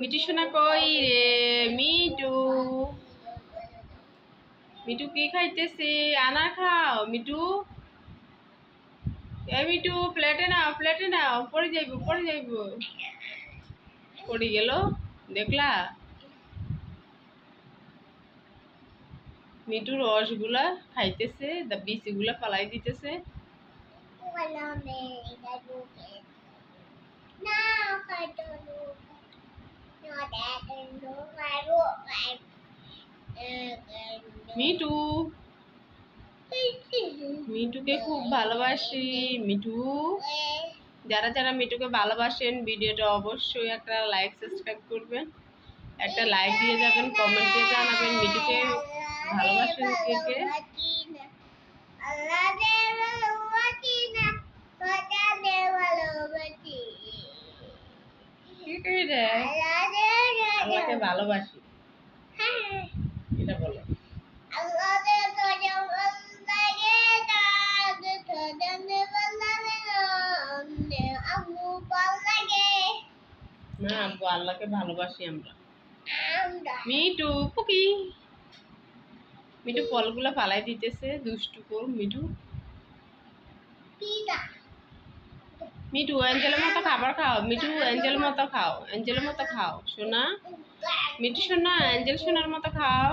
Me too সোনা কই রে? মিটু মিটু কি খাইতেছে? আনা খাও মিটু এ মিটু প্লেটে নাও প্লেটে নাও। পড়ে যাইব পড়ে যাইব। পড়ে গেল, দেখলা? মিটু রসগুলা খাইতেছে বিচিগুলা ফালাই দিতেছে। মিটু মিটুকে খুব ভালোবাসি মিঠু যারা যারা মিঠুকে ভালোবাসেন, ভিডিওটা অবশ্যই একটা লাইক সাবস্ক্রাইব করবেন। একটা লাইক দিয়ে যাবেন কমেন্ট জানাবেন মিঠুকে ভালোবাসেন কে কে। ভালোবাসি। না আব্বু আল্লাহকে ভালোবাসি আমরা। মিটু পুকি। মিটু ফলগুলো ফালাই দিতেছে দুষ্টু কর মিঠু। মিঠু অ্যাঞ্জেলের মতো খাবার খাও মিঠু অ্যাঞ্জেলের মতো খাও অ্যাঞ্জেলের মতো খাও সোনা। মিঠু সোনা অ্যাঞ্জেল সোনার মতো খাও।